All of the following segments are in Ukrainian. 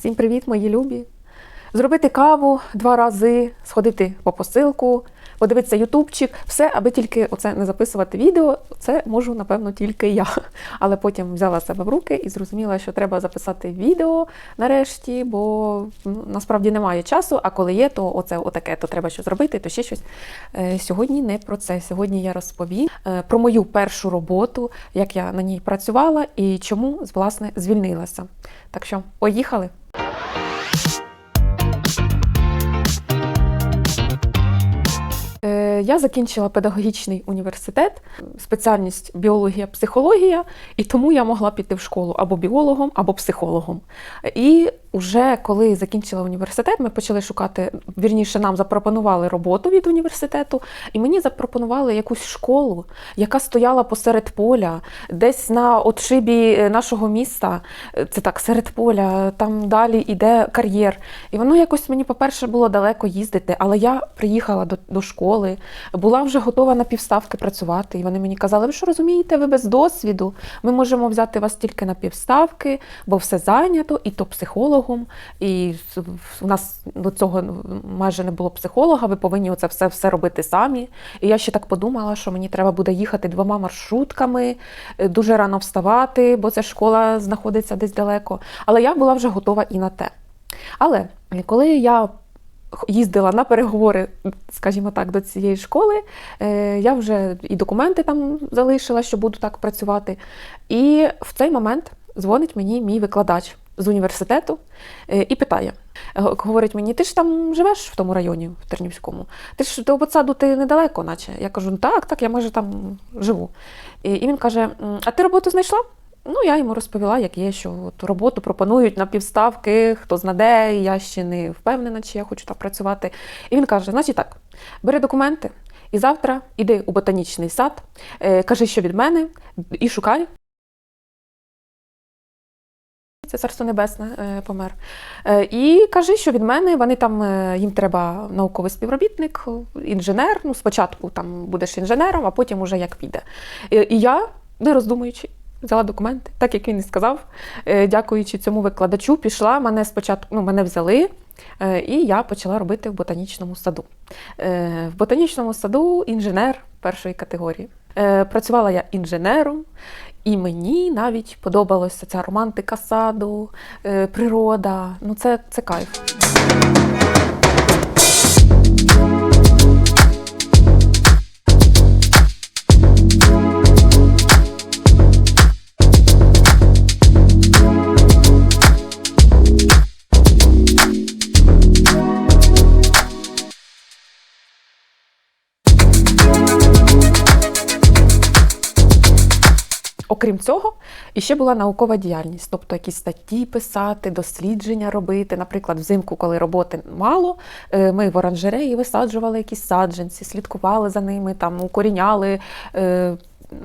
Всім привіт, мої любі! Зробити каву два рази, сходити по посилку, подивитися ютубчик, все, аби тільки оце не записувати відео, це можу, напевно, тільки я. Але потім взяла себе в руки і зрозуміла, що треба записати відео нарешті, бо ну, насправді немає часу, а коли є, то оце отаке, то треба щось зробити, то ще щось. Е, Сьогодні не про це. Сьогодні я розповім е, про мою першу роботу, як я на ній працювала і чому, власне, звільнилася. Так що, поїхали! Е, Я закінчила педагогічний університет, спеціальність біологія, психологія, і тому я могла піти в школу або біологом, або психологом. І вже коли закінчила університет, ми почали шукати, вірніше, нам запропонували роботу від університету, і мені запропонували якусь школу, яка стояла посеред поля, десь на отшибі е, нашого міста. Е, Це так, серед поля, там далі йде кар'єр. І воно якось мені, по-перше, було далеко їздити, але я приїхала до, до школи, була вже готова на півставки працювати. І вони мені казали, ви що розумієте, ви без досвіду. Ми можемо взяти вас тільки на півставки, бо все зайнято, і то психологом. І у нас до цього майже не було психолога, ви повинні оце все, все робити самі. І я ще так подумала, що мені треба буде їхати двома маршрутками, е, дуже рано вставати, бо ця школа знаходиться десь далеко. Але я була вже готова і на те. Але коли я їздила на переговори, скажімо так, до цієї школи, е, я вже і документи там залишила, що буду так працювати. І в цей момент дзвонить мені мій викладач з університету е, і питає. Е, Говорить мені, ти ж там живеш в тому районі, в Тернівському. Ти ж до Ботсаду ти недалеко, наче. Я кажу, «Ну, так, так, я майже там живу. І, і він каже: А ти роботу знайшла? Ну, я йому розповіла, як є, що от роботу пропонують на півставки, хто знаде, я ще не впевнена, чи я хочу там працювати. І він каже: значить так, бери документи, і завтра іди у ботанічний сад, е, кажи, що від мене, і шукай. Це царство небесне е, помер. Е, І кажи, що від мене вони там е, їм треба науковий співробітник, інженер. Ну, спочатку там будеш інженером, а потім уже як піде. І, я, не роздумуючи, взяла документи, так як він і сказав. Дякуючи цьому викладачу, пішла. Мене спочатку ну, мене взяли, і я почала робити в ботанічному саду. В ботанічному саду інженер першої категорії. Працювала я інженером, і мені навіть подобалася ця романтика саду, е, природа. Ну, це, це кайф. Окрім цього, іще була наукова діяльність, тобто якісь статті писати, дослідження робити. Наприклад, взимку, коли роботи мало, е, ми в оранжереї висаджували якісь саджанці, слідкували за ними, там укоріняли. е,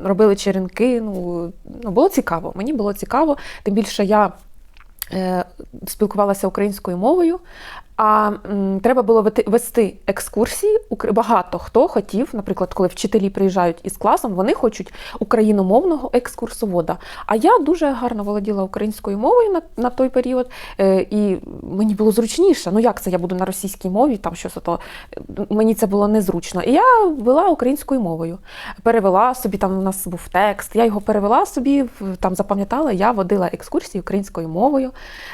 Робили черенки, ну, ну було цікаво. Мені було цікаво, тим більше я е, спілкувалася українською мовою, а м, треба було вести- екскурсії. Багато хто хотів, наприклад, коли вчителі приїжджають із класом, вони хочуть україномовного екскурсовода. А я дуже гарно володіла українською мовою на, на той період, е, і мені було зручніше. Ну як це я буду на російській мові? Там щось ото мені це було незручно. І я вела українською мовою. Перевела собі, там у нас був текст. Я його перевела собі, там запам'ятала. Я водила екскурсії українською мовою.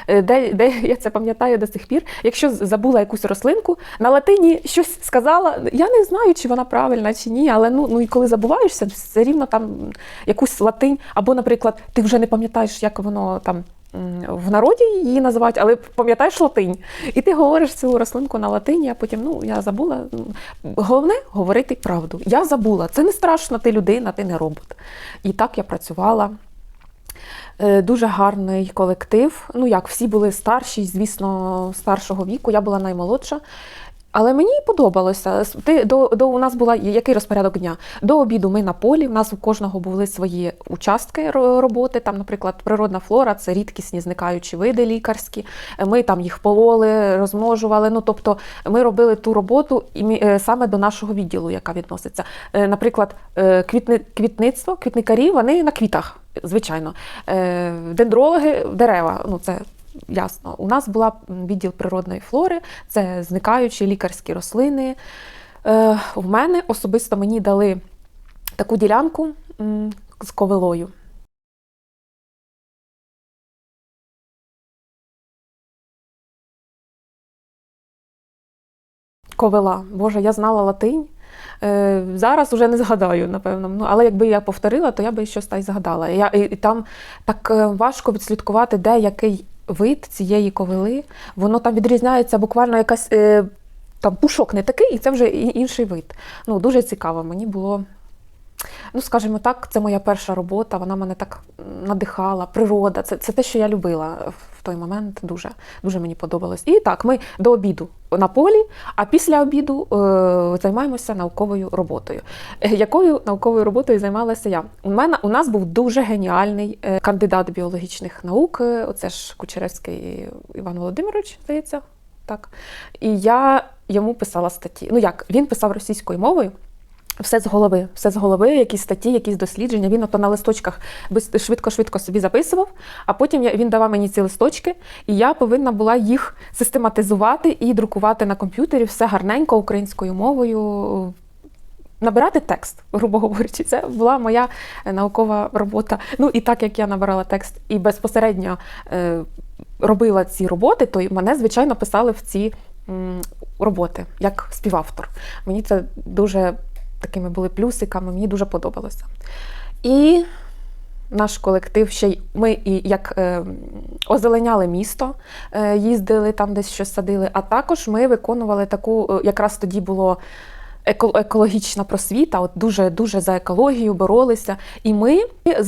Е, Де, де я це пам'ятаю до сих пір. Якщо забула якусь рослинку, на латині щось сказала. Я не знаю, чи вона правильна чи ні, але ну, ну і коли забуваєшся, все рівно там якусь латинь, або, наприклад, ти вже не пам'ятаєш, як воно там. В народі її називають, але пам'ятаєш латинь. І ти говориш цю рослинку на латині, а потім ну я забула. Головне говорити правду. Я забула. Це не страшно, ти людина, ти не робот. І так я працювала. Е, Дуже гарний колектив. Ну як всі були старші, звісно, старшого віку. Я була наймолодша. Але мені подобалося. Ти до, до у нас була який розпорядок дня? До обіду ми на полі. У нас у кожного були свої участки ро- роботи. Там, наприклад, природна флора це рідкісні зникаючі види лікарські. Ми там їх пололи, розмножували. Ну тобто, ми робили ту роботу і е, саме до нашого відділу, яка відноситься. Е, Наприклад, е, квітни, квітництво, квітникарі, вони на квітах, звичайно. Дендрологи, дерева. Ну це ясно. У нас була відділ природної флори, це зникаючі лікарські рослини. Е, в мене особисто мені дали таку ділянку з ковилою. Ковила. Боже, я знала латинь. Е, зараз вже не згадаю, напевно. Ну, але якби я повторила, то я би щось та й згадала. Я, і, і там так е, важко відслідкувати, де який вид цієї ковили. Воно там відрізняється буквально якась. Е, там пушок не такий, і це вже інший вид. Ну, дуже цікаво. Мені було. Ну, скажімо так, це моя перша робота, вона мене так надихала, природа. Це, це те, що я любила в той момент. Дуже, дуже мені подобалось. І так, ми до обіду на полі, а після обіду е, займаємося науковою роботою. Е, Якою науковою роботою займалася я? У мене у нас був дуже геніальний е, кандидат біологічних наук. е, Оце ж Кучеревський Іван Володимирович, здається. Так. І я йому писала статті. Ну як, він писав російською мовою. Все з голови, все з голови, якісь статті, якісь дослідження. Він ото на листочках швидко-швидко собі записував, а потім він давав мені ці листочки, і я повинна була їх систематизувати і друкувати на комп'ютері все гарненько українською мовою. Набирати текст, грубо говорячи, це була моя е, наукова робота. Ну і так як я набирала текст і безпосередньо е, робила ці роботи, то мене, звичайно, писали в ці м, роботи як співавтор. Мені це дуже такими були плюсиками, мені дуже подобалося. І наш колектив ще й ми і як е, озеленяли місто, е, їздили там, десь щось садили. А також ми виконували таку, е, якраз тоді було. Еко- Екологічна просвіта, от дуже дуже за екологію боролися, і ми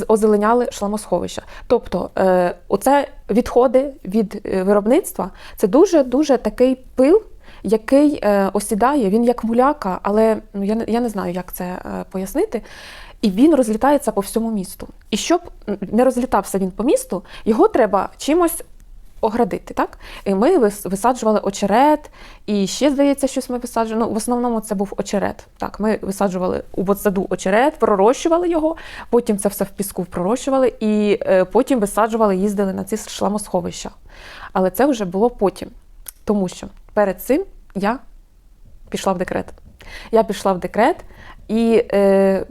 озеленяли шламосховища. Тобто, е, оце відходи від е, виробництва це дуже дуже такий пил, який е, осідає. Він як муляка, але ну я я не знаю, як це е, пояснити. І він розлітається по всьому місту. І щоб не розлітався він по місту, його треба чимось оградити. Так? І ми висаджували очерет, і ще, здається, щось ми висаджували. Ну, в основному це був очерет. Так, ми висаджували у ботсаду очерет, пророщували його, потім це все в піску пророщували, і е, потім висаджували, їздили на ці шламосховища. Але це вже було потім. Тому що перед цим я пішла в декрет. Я пішла в декрет і е,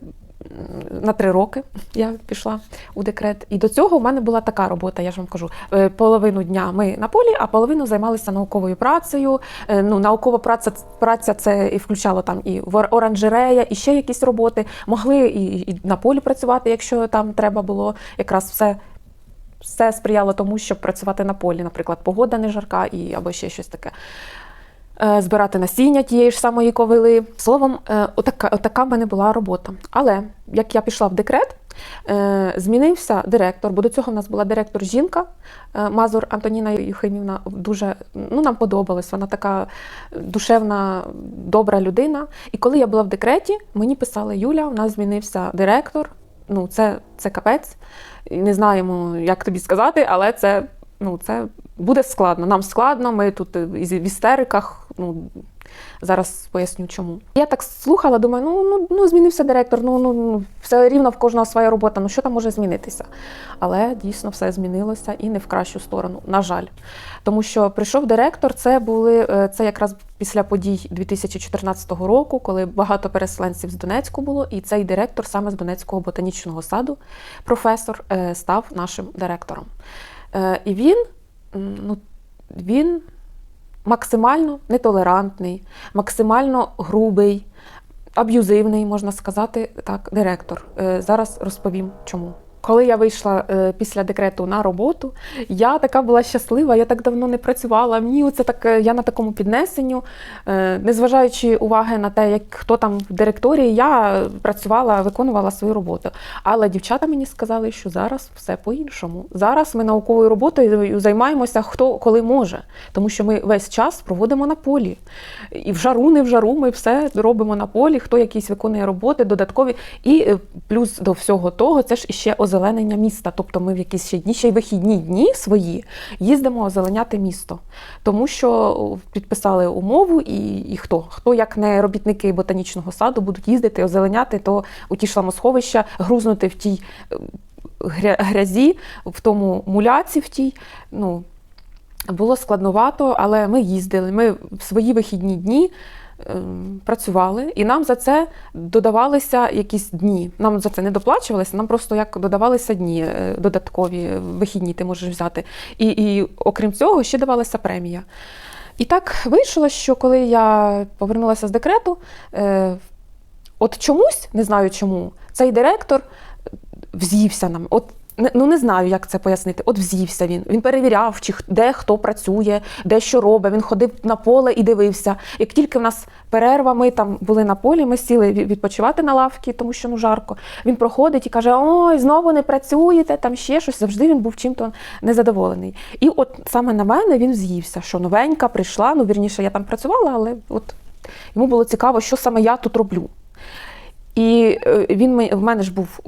на три роки я пішла у декрет. І до цього в мене була така робота, я ж вам кажу. е, Половину дня ми на полі, а половину займалися науковою працею. Е, Ну, наукова праця, праця це і включало там і оранжерея, і ще якісь роботи. Могли і, і на полі працювати, якщо там треба було якраз все. Все сприяло тому, щоб працювати на полі, наприклад, погода не жарка і або ще щось таке. Е, Збирати насіння тієї ж самої ковили. Словом, е, отака, отака в мене була робота. Але як я пішла в декрет, е, змінився директор, бо до цього в нас була директор жінка е, Мазур Антоніна Юхимівна. Дуже ну, нам подобалась. Вона така душевна, добра людина. І коли я була в декреті, мені писали Юля, у нас змінився директор. Ну, це, це капець. Не знаємо, як тобі сказати, але це, ну, це буде складно. Нам складно, ми тут е, в істериках. Ну, зараз поясню чому. Я так слухала, думаю, ну, ну, ну змінився директор, ну, ну, ну все рівно в кожного своя робота, ну що там може змінитися? Але дійсно все змінилося і не в кращу сторону, на жаль. Тому що прийшов директор, це були е, це якраз після подій 2014 року, коли багато переселенців з Донецьку було, і цей директор саме з Донецького ботанічного саду, професор, е, став нашим директором. І він, ну, він максимально нетолерантний, максимально грубий, аб'юзивний, можна сказати, так, директор. Е, Зараз розповім чому. Коли я вийшла е, після декрету на роботу, я така була щаслива, я так давно не працювала. Мені оце так, е, я на такому піднесенню, е, незважаючи уваги на те, як хто там в директорії, я працювала, виконувала свою роботу. Але дівчата мені сказали, що зараз все по-іншому. Зараз ми науковою роботою займаємося хто коли може, тому що ми весь час проводимо на полі. І в жару, не в жару, ми все робимо на полі, хто якісь виконує роботи додаткові. І плюс до всього того, це ж іще озеленення міста. Тобто ми в якісь ще дні, ще й вихідні дні свої їздимо озеленяти місто. Тому що підписали умову, і, і хто? Хто, як не робітники ботанічного саду, будуть їздити, озеленяти, то у ті шламосховища, грузнути в тій е, грязі, в тому муляці в тій. Ну, Було складновато, але ми їздили. Ми в свої вихідні дні працювали, і нам за це додавалися якісь дні. Нам за це не доплачувалися, нам просто як додавалися дні е, додаткові е, вихідні ти можеш взяти. І, і окрім цього, ще давалася премія. І так вийшло, що коли я повернулася з декрету, е, от чомусь, не знаю чому, цей директор вз'ївся нам. От ну не знаю, як це пояснити. От вз'ївся він. Він перевіряв, чи де хто працює, де що робить. Він ходив на поле і дивився. Як тільки в нас перерва, ми там були на полі, ми сіли відпочивати на лавці, тому що ну жарко. Він проходить і каже: Ой, знову не працюєте, там ще щось. Завжди він був чим-то незадоволений. І от саме на мене він з'ївся, що новенька прийшла. Ну вірніше, я там працювала, але от йому було цікаво, що саме я тут роблю. І е, він в мене ж був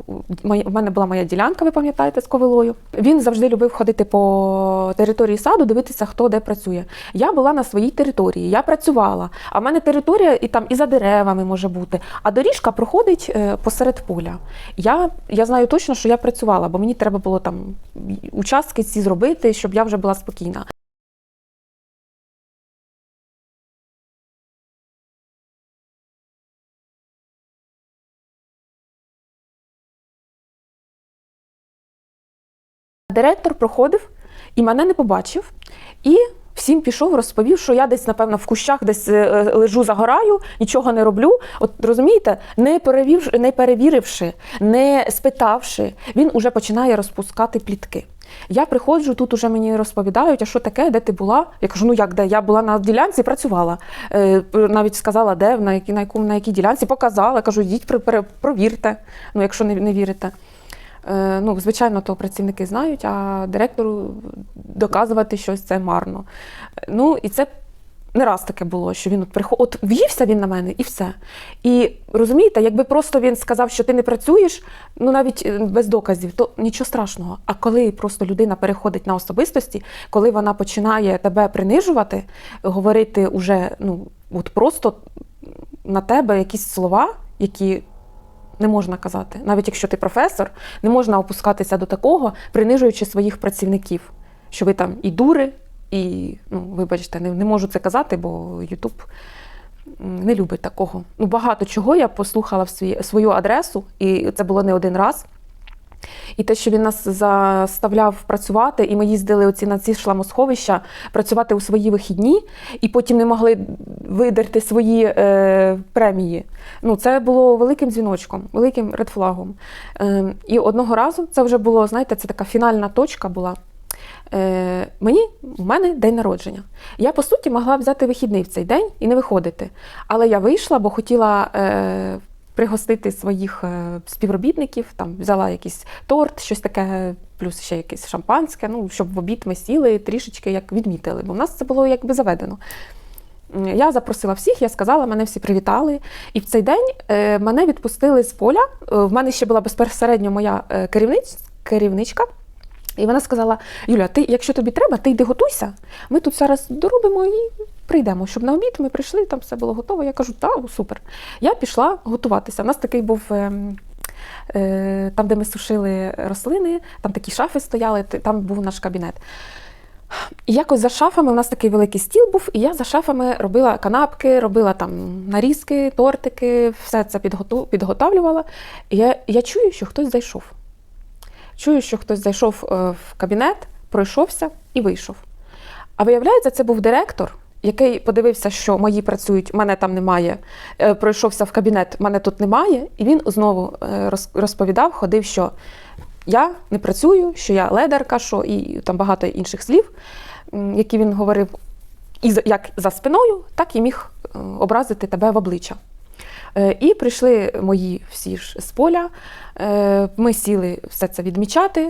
в мене була моя ділянка, ви пам'ятаєте, з ковилою. Він завжди любив ходити по території саду, дивитися, хто де працює. Я була на своїй території, я працювала. А в мене територія і там і за деревами може бути. А доріжка проходить е, посеред поля. Я, я знаю точно, що я працювала, бо мені треба було там участки ці зробити, щоб я вже була спокійна. Директор проходив і мене не побачив. І всім пішов, розповів, що я десь, напевно, в кущах десь е, е, лежу, загораю, нічого не роблю. От розумієте, не перевіривши, не перевіривши, не спитавши, він уже починає розпускати плітки. Я приходжу, тут уже мені розповідають, а що таке, де ти була? Я кажу, ну як де? Я була на ділянці, працювала. Е, навіть сказала, де, на якій, на, якій ділянці, показала. Кажу, йдіть, провірте, ну, якщо не, не вірите. Е, Ну, звичайно, то працівники знають, а директору доказувати щось це марно. Ну, і це не раз таке було, що він от приход... от в'ївся він на мене і все. І розумієте, якби просто він сказав, що ти не працюєш, ну навіть е, без доказів, то нічого страшного. А коли просто людина переходить на особистості, коли вона починає тебе принижувати, говорити уже ну, от просто на тебе якісь слова, які не можна казати. Навіть якщо ти професор, не можна опускатися до такого, принижуючи своїх працівників, що ви там і дури, і, ну, вибачте, не, не можу це казати, бо Ютуб не любить такого. Ну, багато чого я послухала в свій, свою адресу, і це було не один раз. І те, що він нас заставляв працювати, і ми їздили оці на ці шламосховища працювати у свої вихідні, і потім не могли видерти свої е, премії. Ну, це було великим дзвіночком, великим редфлагом. Е, і одного разу це вже було, знаєте, це така фінальна точка була. Е, мені в мене день народження. Я по суті могла взяти вихідний в цей день і не виходити. Але я вийшла, бо хотіла е, пригостити своїх е, співробітників. Там взяла якийсь торт, щось таке, плюс ще якесь шампанське. Ну щоб в обід ми сіли трішечки як відмітили, бо в нас це було якби заведено. Я запросила всіх, я сказала, мене всі привітали. І в цей день е, мене відпустили з поля. Е, В мене ще була безпосередньо моя керівничка. І вона сказала: Юля, ти, якщо тобі треба, ти йди готуйся. Ми тут зараз доробимо і прийдемо. Щоб на обід ми прийшли, там все було готово. Я кажу, так, супер. Я пішла готуватися. У нас такий був. ем, е, Там, де ми сушили рослини, там такі шафи стояли, там був наш кабінет. І якось за шафами у нас такий великий стіл був, і я за шафами робила канапки, робила там нарізки, тортики, все це підготавлювала. І я, я чую, що хтось зайшов. Чую, що хтось зайшов е, в кабінет, пройшовся і вийшов. А виявляється, це був директор, який подивився, що мої працюють, мене там немає. е, Пройшовся в кабінет, мене тут немає. І він знову е, розповідав, ходив, що я не працюю, що я ледарка, що і там багато інших слів, які він говорив і як за спиною, так і міг е, образити тебе в обличчя. І прийшли мої всі ж з поля. Ми сіли все це відмічати,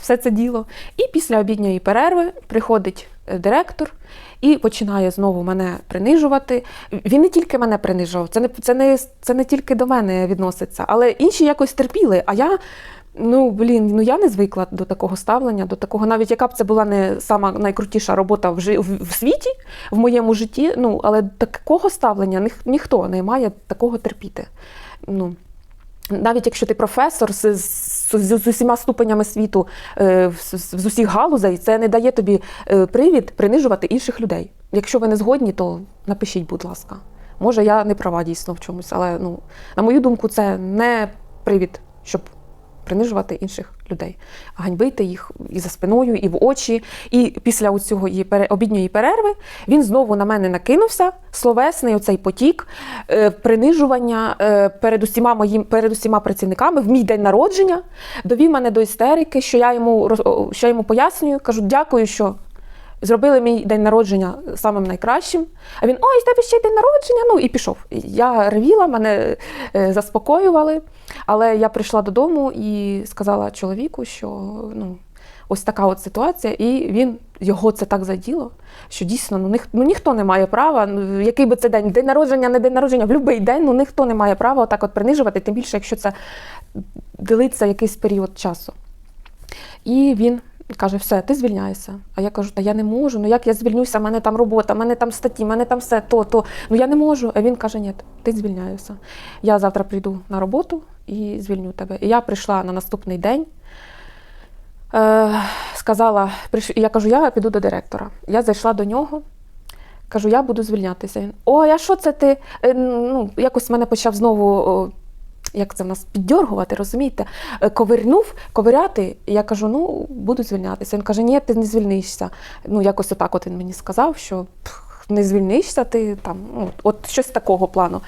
все це діло. І після обідньої перерви приходить директор і починає знову мене принижувати. Він не тільки мене принижував, це не, це не, це не тільки до мене відноситься, але інші якось терпіли. А я. Ну, блін, ну я не звикла до такого ставлення, до такого, навіть яка б це була не сама найкрутіша робота в, жи- в світі, в моєму житті, ну, але такого ставлення ніх, ніхто не має такого терпіти. Ну, навіть якщо ти професор з, з, з, з усіма ступенями світу е, з, з- усіх галузей, це не дає тобі е, привід принижувати інших людей. Якщо ви не згодні, то напишіть, будь ласка. Може, я не права дійсно в чомусь, але ну, на мою думку, це не привід, щоб принижувати інших людей, ганьбити їх і за спиною, і в очі. І після цього обідньої перерви він знову на мене накинувся, словесний оцей потік, е, принижування е, перед усіма моїм перед усіма працівниками в мій день народження, довів мене до істерики, що я йому що я йому пояснюю, кажу, дякую, що. Зробили мій день народження самим найкращим. А він: ой, з тебе ще й день народження. Ну і пішов. Я ревіла, мене е, заспокоювали. Але я прийшла додому і сказала чоловіку, що ну, ось така от ситуація, і він його це так заділо, що дійсно ну, ніх, ну, ніхто не має права, ну, який би це день, день народження, не день народження, в будь-який день, ну ніхто не має права отак от принижувати, тим більше, якщо це ділиться якийсь період часу. І він каже: все, ти звільняєшся. А я кажу, та я не можу. Ну як я звільнюся? У мене там робота, в мене там статті, в мене там все, то, то. Ну я не можу. А він каже: ні, ти звільняєшся. Я завтра прийду на роботу і звільню тебе. І я прийшла на наступний день. Е, сказала, я кажу, я піду до директора. Я зайшла до нього. Кажу, я буду звільнятися. Він, ой, а що це ти? Е, Ну, якось мене почав знову, о, як це в нас, піддьоргувати, розумієте? Ковирнув, ковиряти. Я кажу, ну, буду звільнятися. Він каже, ні, ти не звільнишся. Ну, якось отак от він мені сказав, що не звільнишся, ти там, ну, от щось такого плану.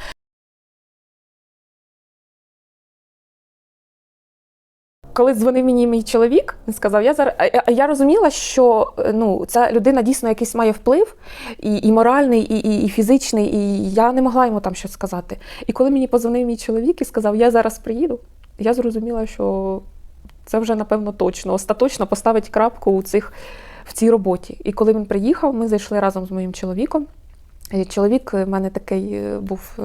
Коли дзвонив мені мій чоловік, він сказав, я зараз. Я розуміла, що е, ну, ця людина дійсно якийсь має вплив, і, і моральний, і, і, і фізичний, і я не могла йому там щось сказати. І коли мені позвонив мій чоловік і сказав, я зараз приїду, я зрозуміла, що це вже напевно точно, остаточно поставить крапку у цих, в цій роботі. І коли він приїхав, ми зайшли разом з моїм чоловіком. І чоловік в мене такий е, був. е,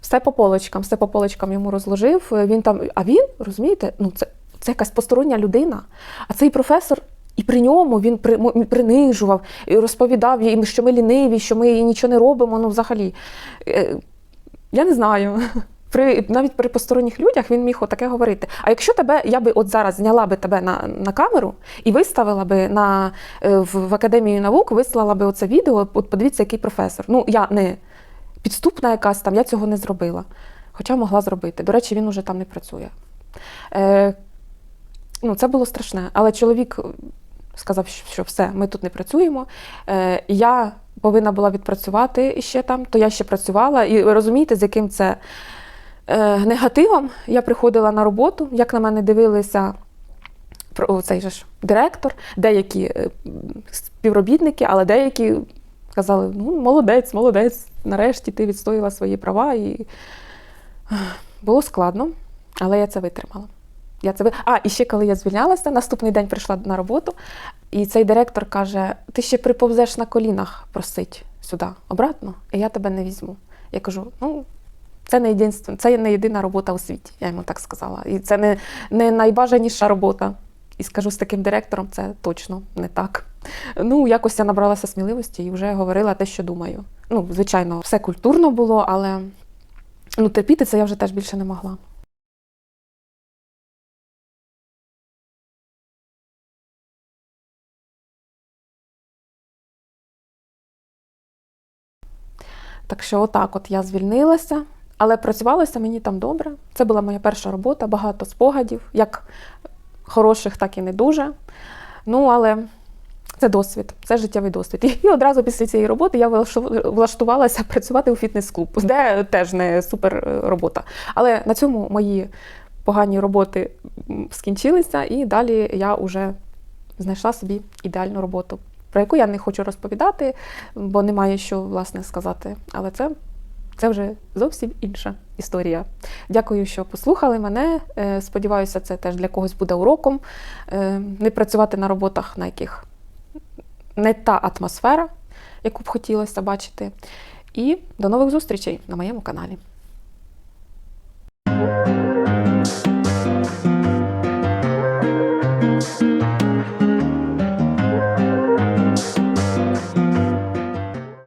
Все по полочкам, все по полочкам йому розложив. Е, Він там, а він, розумієте, ну це, це якась постороння людина. А цей професор, і при ньому він принижував, і розповідав їм, що ми ліниві, що ми нічого не робимо. Ну, взагалі, Е, я не знаю. При, навіть при посторонніх людях він міг отаке говорити. А якщо тебе, я би от зараз зняла би тебе на, на камеру і виставила би на, е, в, в Академію наук, вислала би оце відео, от подивіться, який професор. Ну, я не підступна якась там, я цього не зробила. Хоча могла зробити. До речі, він уже там не працює. Е, ну, це було страшне. Але чоловік сказав, що все, ми тут не працюємо. Е, я повинна була відпрацювати ще там, то я ще працювала. І ви розумієте, з яким це е, негативом я приходила на роботу, як на мене дивилися цей же ж директор, деякі е, співробітники, але деякі казали: ну, молодець, молодець, нарешті ти відстояла свої права. І було складно, але я це витримала. Я це. А, і ще коли я звільнялася, наступний день прийшла на роботу, і цей директор каже: ти ще приповзеш на колінах просить сюди, обратно, і я тебе не візьму. Я кажу: ну. Це не єдинство, це не єдина робота у світі, я йому так сказала. І це не, не найбажаніша робота. І скажу з таким директором, це точно не так. Ну, якось я набралася сміливості і вже говорила те, що думаю. Ну, звичайно, все культурно було, але ну, терпіти це я вже теж більше не могла. Так що, отак, от я звільнилася, але працювалося мені там добре. Це була моя перша робота, багато спогадів, як хороших, так і не дуже. Ну, але це досвід, це життєвий досвід. І одразу після цієї роботи я влаштувалася працювати у фітнес-клуб, де теж не супер е, робота. Але на цьому мої погані роботи скінчилися, і далі я вже знайшла собі ідеальну роботу, про яку я не хочу розповідати, бо немає що власне сказати. Але це, це вже зовсім інша історія. Дякую, що послухали мене. Е, Сподіваюся, це теж для когось буде уроком. Е, Не працювати на роботах, на яких не та атмосфера, яку б хотілося бачити. І до нових зустрічей на моєму каналі.